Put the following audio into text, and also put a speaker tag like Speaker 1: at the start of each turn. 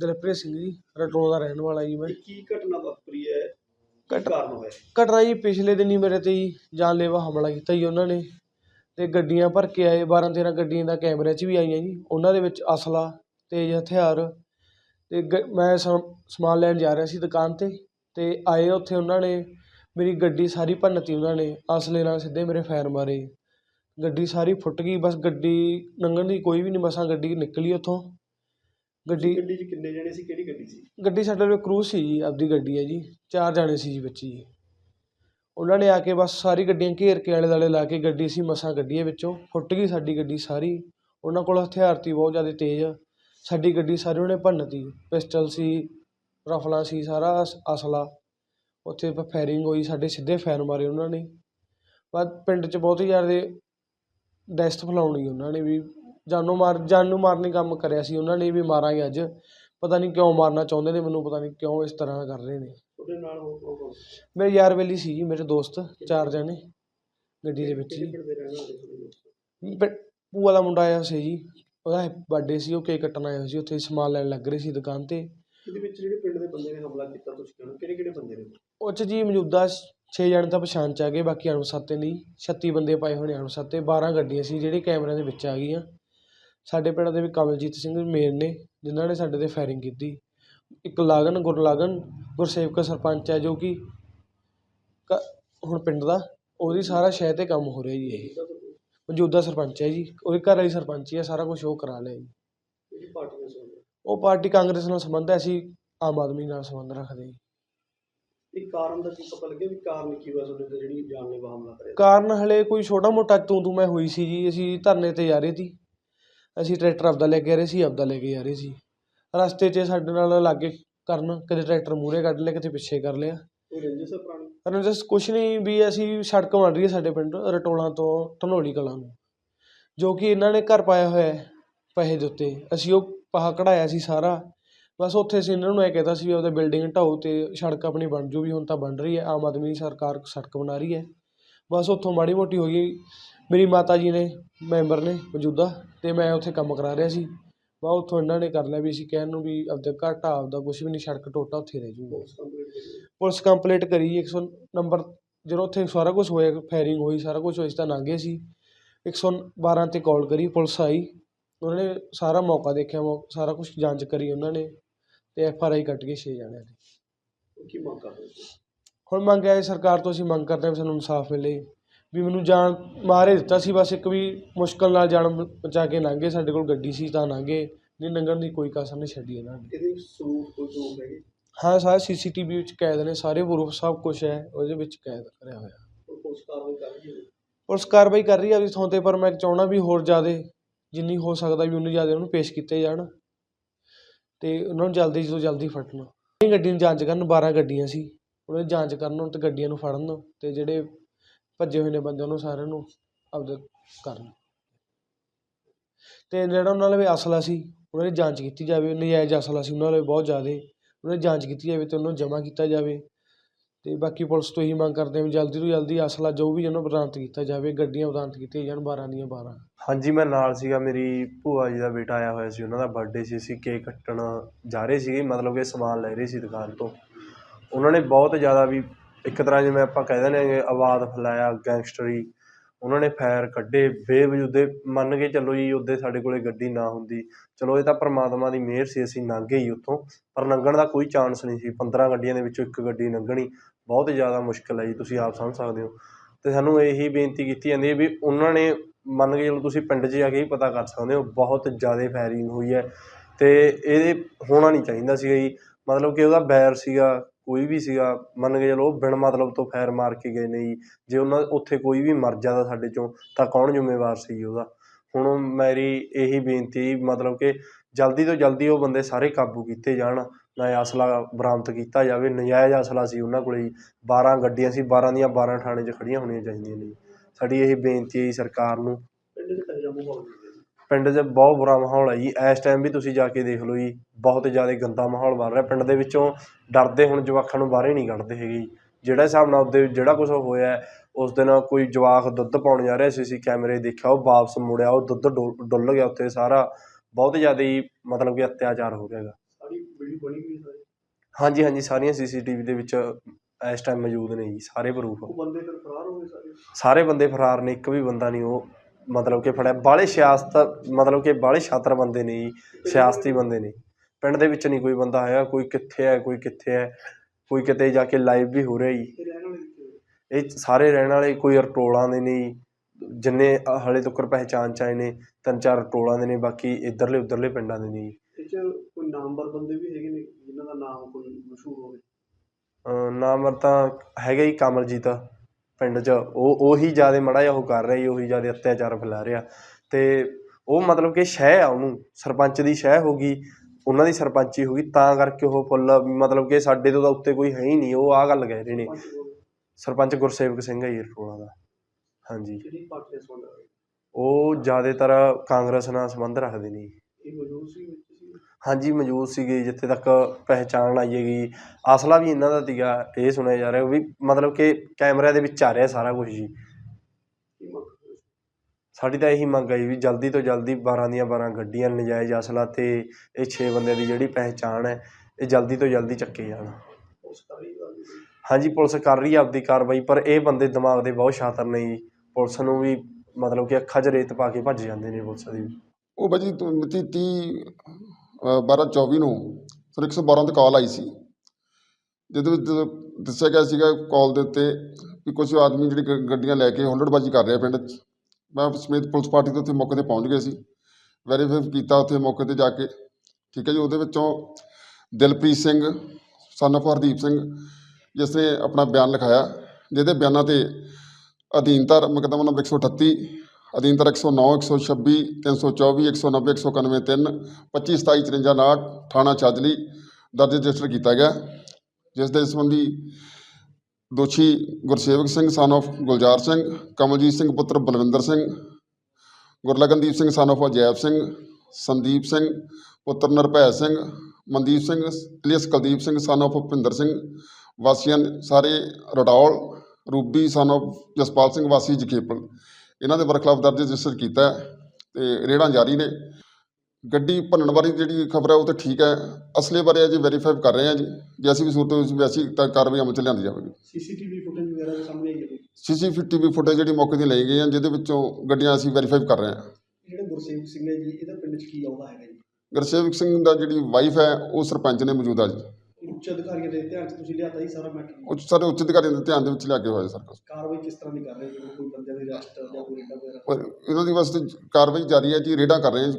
Speaker 1: ਦਿਲਪ੍ਰੀਤ ਸਿੰਘ ਜੀ ਰਟੋਲ ਦਾ ਰਹਿਣ ਵਾਲਾ ਜੀ ਮੈਂ।
Speaker 2: ਇਹ ਕੀ ਘਟਨਾ ਵਾਪਰੀ ਹੈ? ਕੀ ਕਾਰਨ ਹੋਇਆ?
Speaker 1: ਘਟਨਾ ਜੀ ਪਿਛਲੇ ਦਿਨੀ ਮੇਰੇ ਤੇ ਜੀ ਜਾਨਲੇਵਾ ਹਮਲਾ ਕੀਤਾ ਜੀ ਉਹਨਾਂ ਨੇ ਤੇ ਗੱਡੀਆਂ ਭਰ ਕੇ ਆਏ 12 13 ਗੱਡੀਆਂ ਦਾ ਕੈਮਰੇ 'ਚ ਵੀ ਆਈਆਂ ਜੀ। ਉਹਨਾਂ ਦੇ ਵਿੱਚ ਅਸਲਾ ਤੇਜ਼ ਹਥਿਆਰ ਤੇ ਗ- ਮੈਂ ਸਮ- ਸਮਾਨ ਲੈਣ ਜਾ ਰਿਹਾ ਸੀ ਦੁਕਾਨ ਤੇ ਤੇ ਆਏ ਉੱਥੇ ਉਹਨਾਂ ਨੇ ਮੇਰੀ ਗੱਡੀ ਸਾਰੀ ਭੰਨਤੀ ਉਹਨਾਂ ਨੇ ਅਸਲੇ ਨਾਲ ਸਿੱਧੇ ਮੇਰੇ ਫਾਇਰ ਮਾਰੇ। ਗੱਡੀ ਸਾਰੀ ਫੁੱਟ ਗਈ ਬਸ ਗੱਡੀ ਲੰਘਣ ਦੀ ਕੋਈ ਵੀ ਨਹੀਂ ਮਸਾਂ ਗੱਡੀ ਨਿਕਲੀ ਉੱਥੋਂ। ਗੱਡੀ
Speaker 2: ਗੱਡੀ 'ਚ ਕਿੰਨੇ ਜਣੇ ਸੀ? ਕਿਹੜੀ ਗੱਡੀ ਸੀ?
Speaker 1: ਗੱਡੀ ਸਾਡੇ ਕੋਲ ਕਰੂਜ਼ ਸੀ ਜੀ ਆਪਦੀ ਗੱਡੀ ਹੈ ਜੀ। ਚਾਰ ਜਾਣੇ ਸੀ ਜੀ ਵਿੱਚ ਜੀ ਉਹਨਾਂ ਨੇ ਆ ਕੇ ਬਸ ਸਾਰੀ ਗੱਡੀਆਂ ਘੇਰ ਕੇ ਆਲੇ ਦੁਆਲੇ ਲਾ ਕੇ ਗੱਡੀ ਸੀ ਮਸਾਂ ਕੱਢੀ ਹੈ ਵਿੱਚੋਂ। ਫੁੱਟ ਗਈ ਸਾਡੀ ਗੱਡੀ ਸਾਰੀ। ਉਹਨਾਂ ਕੋਲ ਹਥਿਆਰ ਸੀ ਬਹੁਤ ਜ਼ਿਆਦਾ ਤੇਜ਼। ਸਾਡੀ ਗੱਡੀ ਸਾਰੀ ਉਹਨੇ ਭੰਨਤੀ। ਪਿਸਟਲ ਸੀ ਰਫਲਾਂ ਸੀ ਸਾਰਾ ਅਸ- ਅਸਲਾ। ਉੱਥੇ ਫਾਇਰਿੰਗ ਹੋਈ ਸਾਡੇ ਸਿੱਧੇ ਫਾਇਰ ਮਾਰੇ ਉਹਨਾਂ ਨੇ। ਬਾਅਦ ਪਿੰਡ 'ਚ ਬਹੁਤ ਹੀ ਜ਼ਿਆਦਾ ਦਹਿਸ਼ਤ ਫੈਲਾਉਣੀ ਉਹਨਾਂ ਨੇ ਵੀ। ਜਾਨੋਂ ਮਾਰ ਜਾਨੋਂ ਮਾਰਨ ਹੀ ਕੰਮ ਕਰਿਆ ਸੀ ਉਹਨਾਂ ਨੇ ਵੀ ਮਾਰਾਂਗੇ ਅੱਜ। ਪਤਾ ਨਹੀਂ ਕਿਉਂ ਮਾਰਨਾ ਚਾਹੁੰਦੇ ਨੇ ਮੈਨੂੰ ਪਤਾ ਨਹੀਂ ਕਿਉਂ ਇਸ ਤਰ੍ਹਾਂ ਕਰ ਰਹੇ ਨੇ।
Speaker 2: ਉਹਦੇ ਨਾਲ ਹੋਰ ਕੌਣ ਕੌਣ ਸੀ?
Speaker 1: ਮੇਰੇ ਯਾਰ ਬੇਲੀ ਸੀ ਜੀ ਮੇਰੇ ਦੋਸਤ ਚਾਰ ਜਣੇ ਗੱਡੀ ਦੇ ਵਿੱਚ
Speaker 2: ਕਿਹੜੇ
Speaker 1: ਜੀ
Speaker 2: ਪਿੰਡ ਦੇ ਰਹਿਣ ਵਾਲੇ ਤੁਹਾਡੇ ਦੋਸਤ?
Speaker 1: ਪਿੰ- ਭੂਆ ਦਾ ਮੁੰਡਾ ਆਇਆ ਸੀ ਜੀ ਉਹਦਾ ਬਰਥਡੇ ਸੀ ਉਹ ਕੇਕ ਕੱਟਣ ਆਇਆ ਸੀ ਉੱਥੇ ਸਮਾਨ ਲੈਣ ਲੱਗ ਰਹੇ ਸੀ ਦੁਕਾਨ ਤੇ।
Speaker 2: ਇਹਦੇ ਵਿੱਚ ਜਿਹੜੇ ਪਿੰਡ ਦੇ ਬੰਦੇ ਨੇ ਹਮਲਾ ਕੀਤਾ ਤੁਸੀਂ ਕਹਿੰਦੇ ਕਿਹੜੇ ਕਿਹੜੇ ਬੰਦੇ ਨੇ?
Speaker 1: ਉਹ 'ਚ ਜੀ ਮੌਜੂਦਾ 6 ਜਣੇ ਤਾਂ ਪਛਾਣ 'ਚ ਆ ਗਏ ਬਾਕੀ ਅਣਪਛਾਤੇ ਨਹੀਂ 36 ਬੰਦੇ ਪਾਏ ਹੋਏ ਨੇ ਅਣਪਛਾਤੇ 12 ਗੱਡੀਆਂ ਸੀ ਜਿਹੜੇ ਕੈਮਰਿਆਂ ਦੇ ਵਿੱਚ ਆ ਗਈਆਂ। ਸਾਡੇ ਪਿੰਡ ਦੇ ਵੀ ਕਮਲਜੀਤ ਸਿੰਘ ਮੇਨ ਨੇ ਜਿਨ੍ਹਾਂ ਨੇ ਸਾਡੇ ਤੇ ਫਾਇਰਿੰਗ ਕੀਤੀ। ਇੱਕ ਲਾਗਨ ਗੁਰਲਾਗਨ ਗੁਰਸੇਵਕ ਸਰਪੰਚ ਹੈ ਜੋ ਕਿ ਕ- ਹੁਣ ਪਿੰਡ ਦਾ ਉਹਦੀ ਸਾਰਾ ਸ਼ਹਿਰ ਤੇ ਕੰਮ ਹੋ ਰਿਹਾ ਜੀ ਇਹ। ਮੌਜੂਦਾ ਸਰਪੰਚ ਹੈ ਜੀ ਉਹਦੇ ਘਰ ਵਾਲੀ ਸਰਪੰਚ ਹੀ ਹੈ ਸਾਰਾ ਕੁਝ ਉਹ ਕਰਾ ਲਿਆ ਜੀ।
Speaker 2: ਕਿਹੜੀ ਪਾਰਟੀ ਨਾਲ ਸੰਬੰਧ ਹੈ?
Speaker 1: ਉਹ ਪਾਰਟੀ ਕਾਂਗਰਸ ਨਾਲ ਸੰਬੰਧ ਹੈ ਅਸੀਂ ਆਮ ਆਦਮੀ ਨਾਲ ਸੰਬੰਧ ਰੱਖਦੇ ਜੀ
Speaker 2: ਇਹ ਕਾਰਨ ਦਾ ਕੀ ਪਤਾ ਲੱਗਿਆ ਵੀ ਕਾਰਨ ਕੀ ਹੋਇਆ ਤੁਹਾਡੇ ਤੇ ਜਿਹੜੀ ਜਾਨਲੇਵਾ ਹਮਲਾ ਕਰਿਆ
Speaker 1: ਕਾਰਨ ਹਲੇ ਕੋਈ ਛੋਟਾ ਮੋਟਾ ਤੂੰ ਤੂੰ ਮੈਂ ਹੋਈ ਸੀ ਜੀ ਅਸੀਂ ਧਰਨੇ ਤੇ ਜਾ ਰਹੇ ਸੀ। ਅਸੀਂ ਟਰੈਕਟਰ ਆਪਦਾ ਲੈ ਕੇ ਆ ਰਹੇ ਸੀ ਆਪਦਾ ਲੈ ਕੇ ਜਾ ਰਹੇ ਸੀ। ਰਸਤੇ 'ਚ ਸਾਡੇ ਨਾਲ ਲਾਗੇ ਕਰਨ ਕਦੇ ਟਰੈਕਟਰ ਮੂਹਰੇ ਕੱਢ ਲਿਆ ਕਿਤੇ ਪਿੱਛੇ ਕਰ ਲਿਆ।
Speaker 2: ਰੰਜਿਸ਼
Speaker 1: ਕੁਛ ਨਹੀਂ ਵੀ ਅਸੀਂ ਸੜਕ ਬਣ ਰਹੀ ਹੈ ਸਾਡੇ ਪਿੰਡ ਰਟੋਲਾਂ ਤੋਂ ਧਨੌਲੀ ਕਲਾਂ ਨੂੰ। ਜੋ ਕਿ ਇਹਨਾਂ ਨੇ ਘਰ ਪਾਇਆ ਹੋਇਆ ਹੈ ਪੈਸੇ ਦੇ ਉੱਤੇ। ਅਸੀਂ ਉਹ ਪਾਹਾ ਕਢਾਇਆ ਸੀ ਸਾਰਾ। ਬਸ ਉੱਥੇ ਅਸੀਂ ਇਹਨਾਂ ਨੂੰ ਇਹ ਕਹਿਤਾ ਸੀ ਵੀ ਆਪਦਾ ਬਿਲਡਿੰਗ ਢਾਓ ਤੇ ਸੜਕ ਆਪਣੀ ਬਣ ਜੂ ਵੀ ਹੁਣ ਤਾਂ ਬਣ ਰਹੀ ਹੈ। ਆਮ ਆਦਮੀ ਸਰਕਾਰ ਸੜਕ ਬਣਾ ਰਹੀ ਹੈ। ਬਸ ਉੱਥੋਂ ਮਾੜੀ ਮੋਟੀ ਹੋ ਗਈ। ਮੇਰੀ ਮਾਤਾ ਜੀ ਨੇ ਮੈਂਬਰ ਨੇ ਮੌਜੂਦਾ ਤੇ ਮੈਂ ਉੱਥੇ ਕੰਮ ਕਰਾ ਰਿਹਾ ਸੀ। ਬਾ ਉੱਥੋਂ ਇਹਨਾਂ ਨੇ ਕਰ ਲਿਆ ਵੀ ਅਸੀਂ ਕਹਿਣ ਨੂੰ ਵੀ ਆਪਦਾ ਘਰ ਢਾਹ ਆਪਦਾ ਕੁਛ ਵੀ ਨਹੀਂ ਸੜਕ ਟੋਟਾ ਉੱਥੇ ਰਹਿ ਜੂਗਾ।
Speaker 2: ਪੁਲਿਸ ਕੰਪਲੀਟ ਕਰੀ
Speaker 1: ਕਰੀ 100 ਨੰਬਰ ਜਦੋਂ ਉੱਥੇ ਸਾਰਾ ਕੁਝ ਹੋਇਆ ਫਾਇਰਿੰਗ ਹੋਈ ਸਾਰਾ ਕੁਝ ਹੋਇਆ ਸੀ ਤਾਂ ਲੰਘ ਗਏ ਸੀ 112 ਤੇ ਕਾਲ ਕਰੀ ਪੁਲਿਸ ਆਈ। ਉਹਨਾਂ ਨੇ ਸਾਰਾ ਮੌਕਾ ਦੇਖਿਆ ਮੌ- ਸਾਰਾ ਕੁਝ ਜਾਂਚ ਕਰੀ ਉਹਨਾਂ ਨੇ ਤੇ ਐਫ ਆਰ ਆਈ ਕੱਟ ਕੇ 6 ਜਾਣਿਆਂ ਦੀ।
Speaker 2: ਕੀ ਮੰਗ ਕਰਦੇ
Speaker 1: ਹੁਣ ਮੰਗ ਹੈ ਸਰਕਾਰ ਤੋਂ ਅਸੀਂ ਮੰਗ ਕਰਦੇ ਹਾਂ ਵੀ ਸਾਨੂੰ ਇਨਸਾਫ ਮਿਲੇ। ਵੀ ਮੈਨੂੰ ਜਾਨ ਮਾਰੇ ਦਿੱਤਾ ਸੀ ਬਸ ਇੱਕ ਵੀ ਮੁਸ਼ਕਲ ਨਾਲ ਜਾਨ ਬ- ਬਚਾ ਕੇ ਲੰਘੇ ਸਾਡੇ ਕੋਲ ਗੱਡੀ ਸੀ ਤਾਂ ਲੰਘੇ ਨਹੀਂ ਲੰਘਣ ਦੀ ਕੋਈ ਕਸਰ ਨਹੀਂ ਛੱਡੀ ਇਹਨਾਂ ਨੇ।
Speaker 2: ਇਹਦੇ ਸਬੂਤ ਕੋਈ ਪ੍ਰੂਫ ਹੈਗੇ?
Speaker 1: ਹਾਂ ਸਾਰੇ ਸੀਸੀਟੀਵੀ ਵਿੱਚ ਕੈਦ ਨੇ ਸਾਰੇ ਪ੍ਰੂਫ ਸਭ ਕੁਝ ਹੈ ਉਹਦੇ ਵਿੱਚ ਕੈਦ ਕਰਿਆ ਹੋਇਆ।
Speaker 2: ਪੁਲਿਸ ਕਾਰਵਾਈ ਕਰ ਰਹੀ ਹੈ?
Speaker 1: ਪੁਲਿਸ ਕਾਰਵਾਈ ਕਰ ਰਹੀ ਹੈ ਆਪਦੀ ਥਾਂ 'ਤੇ ਪਰ ਮੈਂ ਚਾਹੁੰਦਾ ਵੀ ਹੋਰ ਜ਼ਿਆਦਾ ਜਿੰਨੀ ਹੋ ਸਕਦਾ ਵੀ ਉਨੀ ਜ਼ਿਆਦਾ ਉਹਨੂੰ ਪੇਸ਼ ਕੀਤੇ ਜਾਣ। ਤੇ ਉਹਨਾਂ ਨੂੰ ਜਲਦੀ ਤੋਂ ਜਲਦੀ ਫੜਨ। ਗੱਡੀ ਨੂੰ ਜਾਂਚ ਕਰਨ 12 ਗੱਡੀਆਂ ਸੀ। ਉਹਨਾਂ ਦੀ ਜਾਂਚ ਕਰਨ ਤੇ ਗੱਡੀਆਂ ਨੂੰ ਫੜਨ। ਤੇ ਜਿਹੜੇ ਭੱਜੇ ਹੋਏ ਨੇ ਬੰਦੇ ਉਹਨੂੰ ਸਾਰਿਆਂ ਨੂੰ ਆਪਦਾ ਕਰਨ ਤੇ ਜਿਹੜਾ ਉਹਨਾਂ ਨਾਲ ਅਸਲਾ ਸੀ, ਉਹਨਾਂ ਦੀ ਜਾਂਚ ਕੀਤੀ ਜਾਵੇ, ਨਜਾਇਜ਼ ਅਸਲਾ ਸੀ, ਉਹਨਾਂ ਨਾਲ ਬਹੁਤ ਜ਼ਿਆਦਾ। ਉਹਨਾਂ ਦੀ ਜਾਂਚ ਕੀਤੀ ਜਾਵੇ ਤੇ ਉਹਨੂੰ ਜਮ੍ਹਾਂ ਕੀਤਾ ਜਾਵੇ। ਤੇ ਬਾਕੀ ਪੁਲਿਸ ਤੋਂ ਇਹੀ ਮੰਗ ਕਰਦੇ ਹਾਂ ਵੀ ਜਲਦੀ ਤੋਂ ਜਲਦੀ ਅਸਲਾ ਜੋ ਵੀ ਉਹਨੂੰ ਬਰਾਮਦ ਕੀਤਾ ਜਾਵੇ, ਗੱਡੀਆਂ ਬਰਾਮਦ ਕੀਤੀਆਂ ਜਾਣ 12 ਦੀਆਂ 12
Speaker 3: ਹਾਂਜੀ, ਮੈਂ ਨਾਲ ਸੀਗਾ, ਮੇਰੀ ਭੂਆ ਜੀ ਦਾ ਬੇਟਾ ਆਇਆ ਹੋਇਆ ਸੀ, ਉਹਨਾਂ ਦਾ ਬਰਥਡੇ ਸੀ, ਅਸੀਂ ਕੇਕ ਕੱਟਣ ਜਾ ਰਹੇ ਸੀਗੇ, ਮਤਲਬ ਕਿ ਸਮਾਨ ਲੈ ਰਹੇ ਸੀ ਦੁਕਾਨ ਤੋਂ। ਉਹਨਾਂ ਨੇ ਬਹੁਤ ਜ਼ਿਆਦਾ ਵੀ ਇੱਕ ਤਰ੍ਹਾਂ ਜਿਵੇਂ ਆਪਾਂ ਕਹਿ ਦਿੰਦੇ ਹਾਂ ਆਵਾਜ਼ ਫੈਲਾਇਆ, ਗੈਂਗਸਟਰੀ, ਉਹਨਾਂ ਨੇ ਫੈਰ ਕੱਢੇ, ਬੇਵਜੂਦੇ ਮੰਨ ਕੇ ਚੱਲੋ ਜੀ ਉਹਦੇ ਸਾਡੇ ਕੋਲ ਗੱਡੀ ਨਾ ਹੁੰਦੀ। ਚਲੋ ਇਹ ਤਾਂ ਪਰਮਾਤਮਾ ਦੀ ਮਿਹਰ ਸੀ, ਅਸੀਂ ਲੰਘ ਗਏ ਜੀ ਉੱਥੋਂ, ਪਰ ਲੰਘਣ ਦਾ ਕੋਈ ਚਾਂਸ ਨਹੀਂ ਸੀ। 15 ਗੱਡੀਆਂ ਦੇ ਵਿੱਚੋਂ ਇੱਕ ਗੱਡੀ ਲੰਘਣੀ ਬਹੁਤ ਜ਼ਿਆਦਾ ਮੁਸ਼ਕਿਲ ਹੈ ਜੀ, ਤੁਸੀਂ ਆਪ ਸਮਝ ਸਕਦੇ ਹੋ। ਅਤੇ ਸਾਨੂੰ ਇਹੀ ਬੇਨਤੀ ਕੀਤੀ ਜਾਂਦੀ ਹੈ ਵੀ ਉਹਨਾਂ ਨੇ ਮੰਨ ਕੇ ਚਲੋ ਤੁਸੀਂ ਪਿੰਡ 'ਚ ਜਾ ਕੇ ਹੀ ਪਤਾ ਕਰ ਸਕਦੇ ਹੋ, ਬਹੁਤ ਜ਼ਿਆਦਾ ਫਾਇਰਿੰਗ ਹੋਈ ਹੈ। ਅਤੇ ਇਹ ਹੋਣਾ ਨਹੀਂ ਚਾਹੀਦਾ ਸੀਗਾ ਜੀ। ਮਤਲਬ ਕਿ ਉਹਦਾ ਬੈਰ ਸੀਗਾ ਕੋਈ ਵੀ ਸੀਗਾ, ਮੰਨ ਕੇ ਚਲੋ ਉਹ ਬਿਨ ਮਤਲਬ ਤੋਂ ਫਾਇਰ ਮਾਰ ਕੇ ਗਏ ਨੇ ਜੀ ਜੇ ਉਹਨਾਂ ਉੱਥੇ ਕੋਈ ਵੀ ਮਰ ਜਾਂਦਾ ਸਾਡੇ ਚੋਂ, ਤਾਂ ਕੌਣ ਜ਼ਿੰਮੇਵਾਰ ਸੀ ਜੀ ਉਹਦਾ? ਹੁਣ ਮੇਰੀ ਇਹੀ ਬੇਨਤੀ ਮਤਲਬ ਕਿ ਜਲਦੀ ਤੋਂ ਜਲਦੀ ਉਹ ਬੰਦੇ ਸਾਰੇ ਕਾਬੂ ਕੀਤੇ ਜਾਣ, ਨਾ ਅਸਲਾ ਬਰਾਮਦ ਕੀਤਾ ਜਾਵੇ, ਨਜਾਇਜ਼ ਅਸਲਾ ਸੀ ਉਹਨਾਂ ਕੋਲ ਜੀ। 12 ਗੱਡੀਆਂ ਸੀ 12 ਦੀਆਂ 12 ਥਾਣੇ 'ਚ ਖੜੀਆਂ ਹੋਣੀਆਂ ਚਾਹੀਦੀਆਂ ਨੇ ਜੀ। ਸਾਡੀ ਇਹ ਬੇਨਤੀ ਹੈ ਜੀ ਸਰਕਾਰ ਨੂੰ।
Speaker 2: ਪਿੰਡ 'ਚ ਹੈ
Speaker 3: ਬਹੁਤ ਬੁਰਾ ਮਾਹੌਲ ਹੈ ਜੀ। ਇਸ ਟਾਈਮ ਵੀ ਤੁਸੀਂ ਜਾ ਕੇ ਦੇਖ ਲਓ ਜੀ ਬਹੁਤ ਜ਼ਿਆਦਾ ਗੰਦਾ ਮਾਹੌਲ ਬਣ ਰਿਹਾ। ਪਿੰਡ ਦੇ ਵਿੱਚੋਂ ਡਰਦੇ ਹੁਣ ਜਵਾਕਾਂ ਨੂੰ ਬਾਹਰੇ ਨਹੀਂ ਕੱਢਦੇ ਹੈਗੇ ਜੀ। ਜਿਹੜਾ ਹਿਸਾਬ ਨਾਲ ਉਹਦੇ ਜਿਹੜਾ ਕੁਝ ਹੋਇਆ ਹੈ, ਉਸ ਦਿਨ ਕੋਈ ਜਵਾਕ ਦੁੱਧ ਪਾਉਣ ਜਾ ਰਿਹਾ ਸੀ ਅਸੀਂ ਕੈਮਰੇ ਦੇਖਿਆ ਉਹ ਵਾਪਸ ਮੁੜਿਆ ਉਹ ਦੁੱਧ ਡੁੱਲ ਡੁੱਲ ਗਿਆ ਉੱਥੇ ਸਾਰਾ। ਬਹੁਤ ਜ਼ਿਆਦਾ ਹੀ ਮਤਲਬ ਕਿ ਅਤਿਆਚਾਰ ਹੋ ਰਿਹਾ ਹੈਗਾ।
Speaker 2: ਹੈ
Speaker 3: ਹਾਂਜੀ ਹਾਂਜੀ ਸਾਰੀਆਂ ਸੀਸੀਟੀਵੀ ਦੇ ਵਿੱਚ ਇਸ ਟਾਈਮ ਮੌਜੂਦ ਨੇ ਜੀ ਸਾਰੇ ਪ੍ਰੂਫ।
Speaker 2: ਉਹ ਬੰਦੇ ਫਿਰ ਫਰਾਰ ਹੋ ਗਏ ਸਾਰੇ?
Speaker 3: ਸਾਰੇ ਬੰਦੇ ਫਰਾਰ ਨੇ ਇੱਕ ਵੀ ਬੰਦਾ ਨਹੀਂ ਉਹ ਮਤਲਬ ਕਿ ਫੜਿਆ ਬਾਹਲੇ ਸਿਆਸਤ ਮਤਲਬ ਕਿ ਬਾਹਲੇ ਛਾਤਰ ਬੰਦੇ ਨੇ ਜੀ ਸਿਆਸਤੀ ਬੰਦੇ ਨੇ। ਪਿੰਡ ਦੇ ਵਿੱਚ ਨਹੀਂ ਕੋਈ ਬੰਦਾ ਹੈਗਾ ਕੋਈ ਕਿੱਥੇ ਹੈ ਕੋਈ ਕਿੱਥੇ ਹੈ ਕੋਈ ਕਿਤੇ ਜਾ ਕੇ ਲਾਈਵ ਵੀ ਹੋ ਰਿਹਾ ਜੀ।
Speaker 2: ਇਹ
Speaker 3: ਸਾਰੇ ਰਹਿਣ ਵਾਲੇ ਕੋਈ ਰਟੋਲਾਂ ਦੇ ਨੇ ਜੀ, ਜਿੰਨੇ ਹਲੇ ਤੱਕ ਪਹਿਚਾਣ ਚ ਆਏ ਨੇ ਤਿੰਨ ਚਾਰ ਰਟੋਲਾਂ ਦੇ ਨੇ ਬਾਕੀ ਇੱਧਰਲੇ ਉੱਧਰਲੇ ਪਿੰਡਾਂ ਦੇ ਨੇ ਜੀ।
Speaker 2: ਇਹ ਚ ਕੋਈ ਨਾਮਵਰ ਬੰਦੇ ਵੀ ਹੈਗੇ ਨੇ ਜਿਨ੍ਹਾਂ ਦਾ ਨਾਮ ਕੋਈ ਮਸ਼ਹੂਰ ਹੋਵੇ?
Speaker 3: ਅਹ ਨਾਮ ਤਾਂ ਹੈਗਾ ਹੀ ਕਮਲਜੀਤ। ਪਿੰਡ 'ਚ ਉਹ ਉਹੀ ਜ਼ਿਆਦਾ ਮੜਾ ਜਿਹਾ ਉਹ ਕਰ ਰਿਹਾ ਜੀ ਉਹੀ ਜ਼ਿਆਦਾ ਅਤਿਆਚਾਰ ਫੈਲਾ ਰਿਹਾ। ਤੇ ਉਹ ਮਤਲਬ ਕਿ ਸ਼ਹਿ ਆ ਉਹਨੂੰ ਸਰਪੰਚ ਦੀ ਸ਼ਹਿ ਹੋ ਗਈ ਉਹਨਾਂ ਦੀ ਸਰਪੰਚੀ ਹੋ ਗਈ ਤਾਂ ਕਰਕੇ ਉਹ ਫੁੱਲ ਮਤਲਬ ਕਿ ਸਾਡੇ ਤੋਂ ਤਾਂ ਉੱਤੇ ਕੋਈ ਹੈ ਹੀ ਨਹੀਂ ਉਹ ਆਹ ਗੱਲ ਕਹਿ ਰਹੇ ਨੇ। ਸਰਪੰਚ ਗੁਰਸੇਵਕ ਸਿੰਘ ਹੈ ਜੀ ਰਟੋਲਾ ਦਾ। ਹਾਂਜੀ। ਉਹ ਜ਼ਿਆਦਾਤਰ ਕਾਂਗਰਸ ਨਾਲ ਸੰਬੰਧ ਰੱਖਦੇ ਨੇ।
Speaker 2: ਇਹ ਮੌਜੂਦ ਸੀ
Speaker 3: ਹਾਂਜੀ ਮੌਜੂਦ ਸੀਗੇ ਜਿੱਥੇ ਤੱਕ ਪਹਿਚਾਣ ਆਈ ਹੈਗੀ। ਅਸਲਾ ਵੀ ਇਹਨਾਂ ਦਾ ਸੀਗਾ ਇਹ ਸੁਣਿਆ ਜਾ ਰਿਹਾ ਵੀ ਮਤਲਬ ਕਿ ਕੈਮਰਿਆਂ ਦੇ ਵਿੱਚ ਆ ਰਿਹਾ ਸਾਰਾ ਕੁਝ ਜੀ? ਸਾਡੀ ਤਾਂ ਇਹੀ ਮੰਗ ਹੈ ਜੀ ਵੀ ਜਲਦੀ ਤੋਂ ਜਲਦੀ 12 ਦੀਆਂ 12 ਗੱਡੀਆਂ ਨਜਾਇਜ਼ ਅਸਲਾ ਤੇ ਇਹ 6 ਬੰਦਿਆਂ ਦੀ ਜਿਹੜੀ ਪਹਿਚਾਣ ਹੈ ਇਹ ਜਲਦੀ ਤੋਂ ਜਲਦੀ ਚੱਕੇ ਜਾਣ। ਹਾਂਜੀ ਪੁਲਿਸ ਕਰ ਰਹੀ ਹੈ ਆਪਦੀ ਕਾਰਵਾਈ ਪਰ ਇਹ ਬੰਦੇ ਦਿਮਾਗ ਦੇ ਬਹੁਤ ਸ਼ਾਤਰ ਨੇ ਜੀ। ਪੁਲਿਸ ਨੂੰ ਵੀ ਮਤਲਬ ਕਿ ਅੱਖਾਂ 'ਚ ਰੇਤ ਪਾ ਕੇ ਭੱਜ ਜਾਂਦੇ ਨੇ ਪੁਲਿਸ ਦੀ
Speaker 4: ਉਹ ਮਿਤੀ ਤੀਹ ਬਾਰਾਂ ਚੌਵੀ ਨੂੰ ਫਿਰ 112 ਤੇ ਕਾਲ ਆਈ ਸੀ। ਜਿਹਦੇ ਵਿੱਚ ਦੱਸਿਆ ਗਿਆ ਸੀਗਾ ਕਾਲ ਦੇ ਉੱਤੇ ਕਿ ਕੁਝ ਆਦਮੀ ਜਿਹੜੀ ਗ- ਗੱਡੀਆਂ ਲੈ ਕੇ ਹੁੱਲੜਬਾਜੀ ਕਰ ਰਹੇ ਆ ਪਿੰਡ 'ਚ। ਮੈਂ ਸਮੇਤ ਪੁਲਿਸ ਪਾਰਟੀ ਦੇ ਉੱਥੇ ਮੌਕੇ ਤੇ ਪਹੁੰਚ ਗਏ ਸੀ। ਵੈਰੀਫਾਈ ਕੀਤਾ ਉੱਥੇ ਮੌਕੇ ਤੇ ਜਾ ਕੇ। ਠੀਕ ਹੈ ਜੀ, ਉਹਦੇ ਵਿੱਚੋਂ ਦਿਲਪ੍ਰੀਤ ਸਿੰਘ, son of ਹਰਦੀਪ ਸਿੰਘ, ਜਿਸ ਨੇ ਆਪਣਾ ਬਿਆਨ ਲਿਖਾਇਆ, ਜਿਹਦੇ ਬਿਆਨਾਂ ਤੇ ਅਧੀਨਤਾ ਮੁਕੱਦਮਾ ਨੰਬਰ 138 ਅਧੀਨਤਾ 109 126 324 190 191 3 25 27 54 59 ਥਾਣਾ ਛਾਜਲੀ ਦਰਜ ਰਜਿਸਟਰ ਕੀਤਾ ਗਿਆ, ਜਿਸ ਦੇ ਸੰਬੰਧੀ ਦੋਸ਼ੀ ਗੁਰਸੇਵਕ ਸਿੰਘ ਸਨ of ਗੁਲਜ਼ਾਰ ਸਿੰਘ, ਕਮਲਜੀਤ ਸਿੰਘ ਪੁੱਤਰ ਬਲਵਿੰਦਰ ਸਿੰਘ, ਗੁਰਲਗਨਦੀਪ ਸਿੰਘ ਸਨ of ਅਜੈਬ ਸਿੰਘ, ਸੰਦੀਪ ਸਿੰਘ ਪੁੱਤਰ Nirbhai Singh, Mandeep Singh, alias Kuldeep Singh son of Bhupinder Singh, ਵਾਸੀਆਂ ਸਾਰੇ Radaul Ruby son of Jaspal Singh, ਵਾਸੀ ਜਖੇਪਲ ਇਹਨਾਂ ਦੇ ਵਰਖਲਾਫ ਦਰਜ ਰਜਿਸਟਰ ਕੀਤਾ ਤੇ ਰੇਡਾਂ ਜਾਰੀ ਨੇ। ਗੱਡੀ ਭੰਨਣ ਬਾਰੇ ਜਿਹੜੀ ਖਬਰ ਹੈ ਉਹ ਤਾਂ ਠੀਕ ਹੈ। ਅਸਲੇ ਬਾਰੇ ਅਜੇ ਵੈਰੀਫਾਈ ਕਰ ਰਹੇ ਹਾਂ ਜੀ। ਜੇ ਅਸੀਂ ਵੀ ਸੂਰਤ ਵਿੱਚ ਵੈਸੀ ਤਾਂ ਕਾਰਵਾਈ ਅਮਲ ਚ ਲਿਆਂਦੀ ਜਾਵੇਗੀ।
Speaker 2: ਸੀਸੀਟੀਵੀ ਫੁਟੇਜ ਵਗੈਰਾ ਦੇ ਸਾਹਮਣੇ ਆਈ ਹੈ
Speaker 4: ਸੀਸੀਟੀਵੀ ਫੁਟੇਜ ਜਿਹੜੀ ਮੌਕੇ ਦੀ ਲਈ ਗਈ ਹੈ ਜਿਹਦੇ ਵਿੱਚੋਂ ਗੱਡੀਆਂ ਅਸੀਂ ਵੈਰੀਫਾਈ ਕਰ ਰਹੇ ਹਾਂ।
Speaker 2: ਜਿਹੜਾ ਗੁਰਸੇਵਕ ਸਿੰਘ ਹੈ ਜੀ ਇਹਦਾ ਪਿੰਡ 'ਚ ਕੀ ਆਉਂਦਾ ਹੈਗਾ ਜੀ?
Speaker 4: ਗੁਰਸੇਵਕ ਸਿੰਘ ਦਾ ਜਿਹੜੀ ਵਾਈਫ ਹੈ ਉਹ ਸਰਪੰਚ ਨੇ ਮੌਜੂਦਾ ਜੀ।
Speaker 2: ਉੱਚ ਅਧਿਕਾਰੀਆਂ ਦੇ ਧਿਆਨ 'ਚ ਤੁਸੀਂ ਲਿਆਤਾ ਜੀ ਸਾਰਾ ਮੈਟਰ
Speaker 4: ਉੱਚ ਸਾਰੇ ਉੱਚ ਅਧਿਕਾਰੀਆਂ ਦੇ ਧਿਆਨ ਦੇ ਵਿੱਚ ਲਿਆ ਕੇ ਹੋਇਆ ਸਰ
Speaker 2: ਕਾਰਵਾਈ ਕਿਸ ਤਰ੍ਹਾਂ ਦੀ ਕਰ ਰਹੇ ਜਿਵੇਂ ਕੋਈ ਬੰਦੇ ਦੀ ਅਰੈਸਟ ਜਾਂ ਕੋਈ ਰੇਡਾ ਵਗੈਰਾ?
Speaker 4: ਪਰ ਇਹਨਾਂ ਦੀ ਵਾਸਤੇ ਕਾਰਵਾਈ ਜਾਰੀ ਹੈ ਜੀ ਰੇਡਾਂ ਕਰ ਰਹੇ ਹਾਂ ਜੀ।